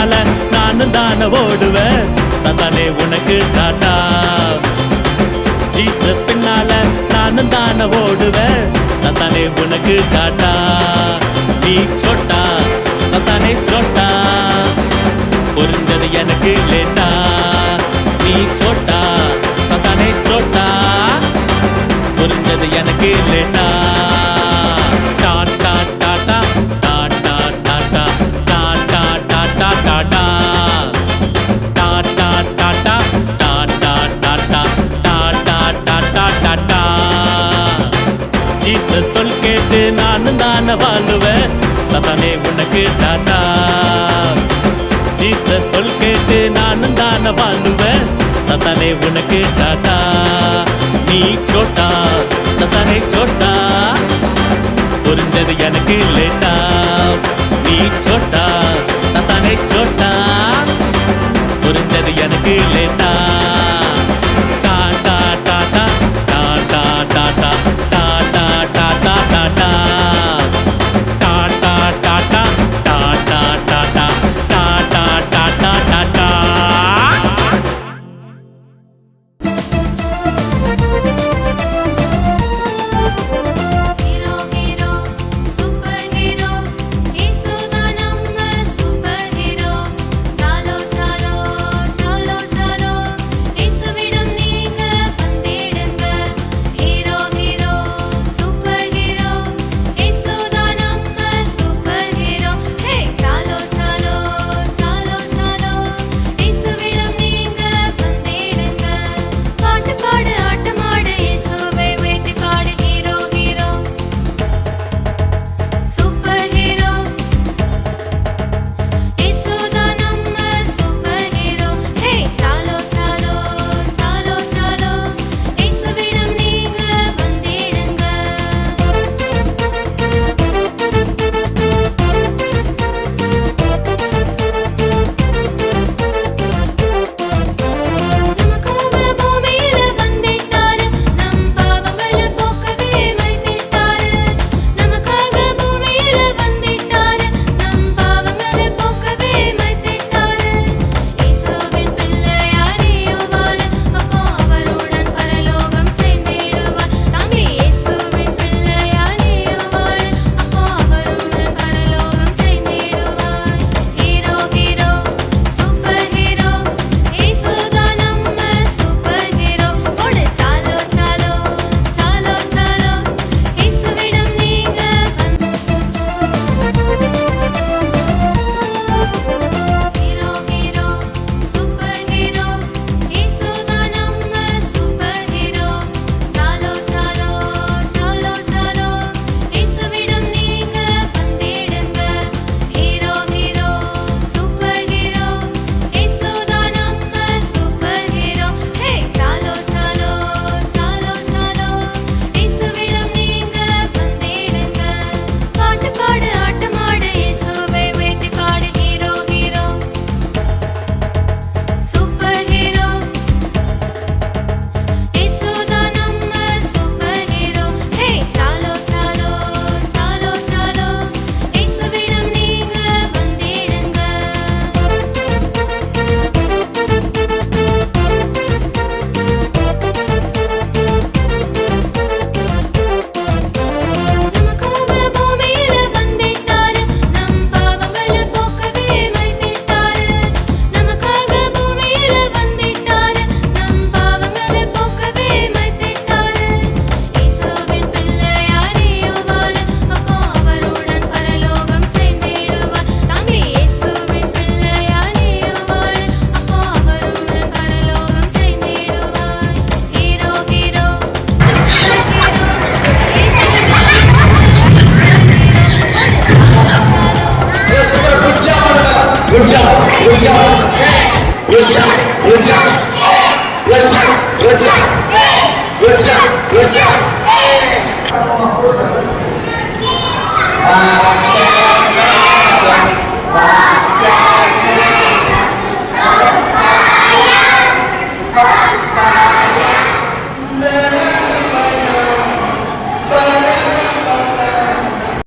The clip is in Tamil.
பின்னால நானும் தான ஓடுவேன். சத்தானே உனக்கு டாட்டா ஜீசஸ் பின்னால நானும் தான ஓடுவேன். சத்தானே உனக்கு டாட்டா நீ சொட்டா. சத்தானே சொட்டா. புரிஞ்சது எனக்கு லேட்டா. நீ சொட்டா. சத்தானே சொட்டா. புரிஞ்சது எனக்கு லேட்டா. ஜீச சொல் கேட்டு நானும் தான வாழ்ந்துவேன் சதானே உனக்கு டாட்டா ஜீச சொல் கேட்டு நானும் தான வாழ்ந்துவேன் சதானே உனக்கு டாட்டா நீ சோட்டா. சதானே சோட்டா. புரிஞ்சது எனக்கு லேட்டா. நீ சோட்டா.